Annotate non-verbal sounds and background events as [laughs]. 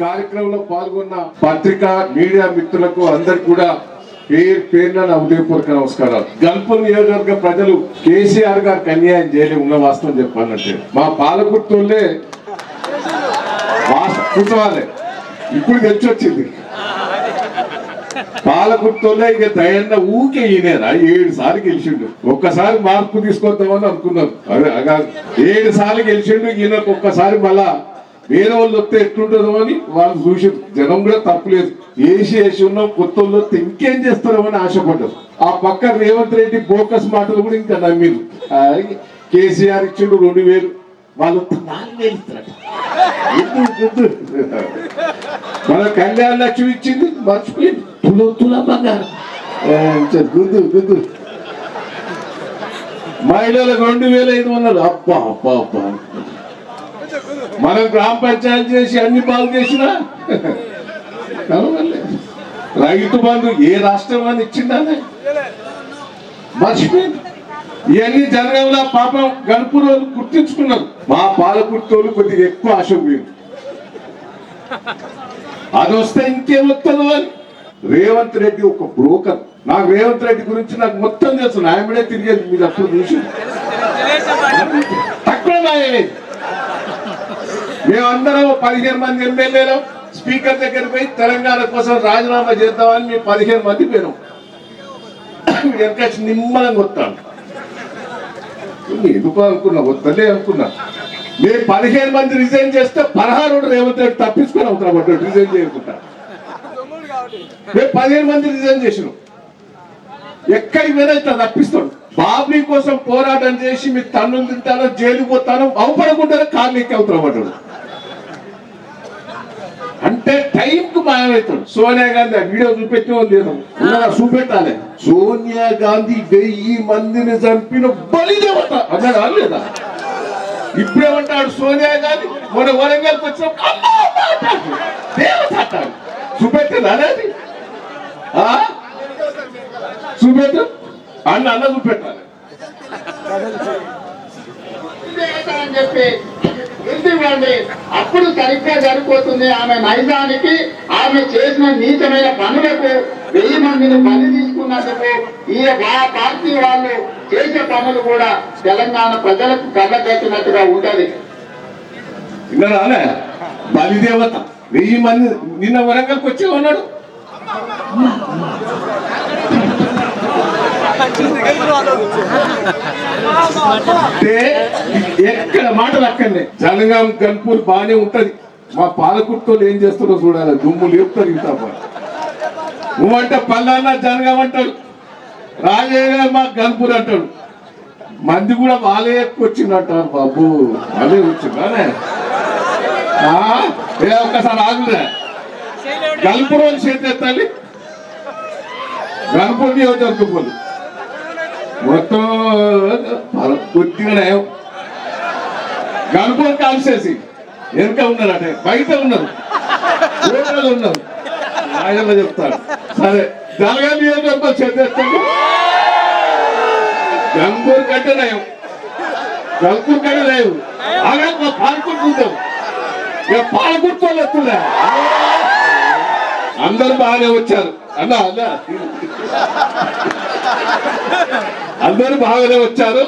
కార్యక్రమంలో పాల్గొన్న పత్రికా మీడియా మిత్రులకు అందరు కూడా పేరు పేరున నా ఉదయపూర్వక నమస్కారాలు. గల్పు నియోజకవర్గ ప్రజలు కేసీఆర్ గారికి అన్యాయం చేయలే ఉన్న వాస్తవం చెప్పాలంటే. మా పాలకుర్తులే వాస్త- కూర్చోవాలి. ఇప్పుడు తెలిసి వచ్చింది. పాలకుర్తోనే ఇక దయన్న ఊకే ఈయనేరా. ఏడు సార్లు గెలిచిండు. ఒక్కసారి మార్పు తీసుకొద్దామని అనుకున్నాను అదే అగా ఏడు సార్లు గెలిచిండు ఈయనకు ఒక్కసారి మళ్ళా వేరే వాళ్ళు వస్తే ఎట్లుంటుందో అని వాళ్ళు చూసి జనం కూడా తప్పులేదు ఏసి వేసి ఉన్నాం కొత్త వాళ్ళు వస్తే ఇంకేం చేస్తారో అని ఆశపడ్డారు. ఆ పక్క రేవంత్ రెడ్డి బోకస్ మాటలు కూడా ఇంకా నమ్మిరు కేసీఆర్ ఇచ్చిండు రెండు వేలు. వాళ్ళు నాలుగు వేలు ఇస్తారట [laughs] మన కళ్యాణ లక్ష్మి ఇచ్చింది మర్చిపోయింది. తులో తుల బంగారం. గుద్దు గుద్దు. మహిళలకు రెండు వేల ఐదు వందలు. అబ్బా అబ్బా అబ్బా. మనం గ్రామ పంచాయతీ చేసి అన్ని పాలు చేసినా రైతు బంధు ఏ రాష్ట్రం అని ఇచ్చిందానే మర్చిపోయింది ఇవన్నీ జరగంలో పాపం గడుపు రోజు గుర్తించుకున్నారు మా పాలకుర్తోలు కొద్దిగా ఎక్కువ ఆశ పోయింది అది వస్తే ఇంకేమొస్తుందో అని రేవంత్ రెడ్డి ఒక బ్రోకర్ నాకు రేవంత్ రెడ్డి గురించి నాకు మొత్తం తెలుసు నాయముడే తిరిగేది మీరు అప్పుడు చూసి తక్కువ నాయలేదు మేమందరం పదిహేను మంది ఎమ్మెల్యేలు స్పీకర్ దగ్గర పోయి తెలంగాణ కోసం రాజీనామా చేద్దామని మేము పదిహేను మంది పోయినాం. వెనక నిమ్మలంగా వస్తాను. ఎందుకు అనుకున్నా వద్దలే అనుకున్నా. మేము పదిహేను మంది రిజైన్ చేస్తే పదహారు రేవంత్ రెడ్డి తప్పించుకొని అవుతున్నాం పడ్డాడు రిజైన్ చేయకుండా. మేము పదిహేను మంది రిజైన్ చేసినాం. ఎక్కడికి పోయినా ఇట్లా తప్పిస్తాడు. బాబీ కోసం పోరాటం చేసి మీ తన్నులు తింటారో జైలు పోతారో అవపడకుంటారో కార్లు ఎక్కి అవుతాం అంటే టైంకు మాయమవుతాడు. సోనియా గాంధీ ఆ వీడియో చూపెట్టిన లేదు? చూపెట్టాలి. సోనియా గాంధీ వెయ్యి మందిని చంపిన బలిదేవత. అన్నాడు లేదా ఇప్పుడేమంటాడు సోనియా గాంధీ? మన వరంగల్కి వచ్చినప్పుడు దేవత అంటాడు. చూపెట్టింది అనేది చూపెట్టు. అన్న అన్న చూపెట్టాలి. చెప్పి అప్పుడు సరిగ్గా సరిపోతుంది. ఆమె నైజానికి ఆమె చేసిన నీచమైన పనులకు వెయ్యి మందిని బలి తీసుకున్నందుకు ఈ పార్టీ వాళ్ళు చేసే పనులు కూడా తెలంగాణ ప్రజలకు కళ్ళగట్టినట్టుగా ఉంటది. విన్నారా బలిదేవత వెయ్యి మంది నిన్న వరంగల్కి వచ్చే ఉన్నాడు అంటే ఎక్కడ మాటలు అక్కడనే జనగాం గన్పూర్ బాగానే ఉంటది. మా పాలకుట్టు ఏం చేస్తారో చూడాలి. దుమ్ము లేపుతారు ఇంత నువ్వంటే పల్లాన్న జనగాం అంటాడు. రాజయ్య మా గన్పూర్ అంటాడు. మంది కూడా వాళ్ళే ఎక్కువ వచ్చిందంటారు బాబు. అదే వచ్చిందానే? ఆ? ఏ ఒక్కసారి ఆగులే. గల్పు రోజు చేతి ఎత్తాలి. గల్పు నియోజకవర్గం మొత్తం కొద్దిగా గణపతి కాల్చేసి కాల్సేసి వెనుక ఉన్నారట బయట ఉన్నారు. ఓటర్లు ఉన్నారు. ఆయన చెప్తారు సరే జలగా నియోజకవర్గం చేసేస్తాడు గంగూరు కంటే నయం. గంగూరు కంటే నయం. అలాగే మా పాల్గొంటుందాం ఇక పాల్గొట్టుకోవాలి ఎత్తులే అందరూ బాగానే వచ్చారు. అన్నా అన్న. అందరూ బాగానే వచ్చారు.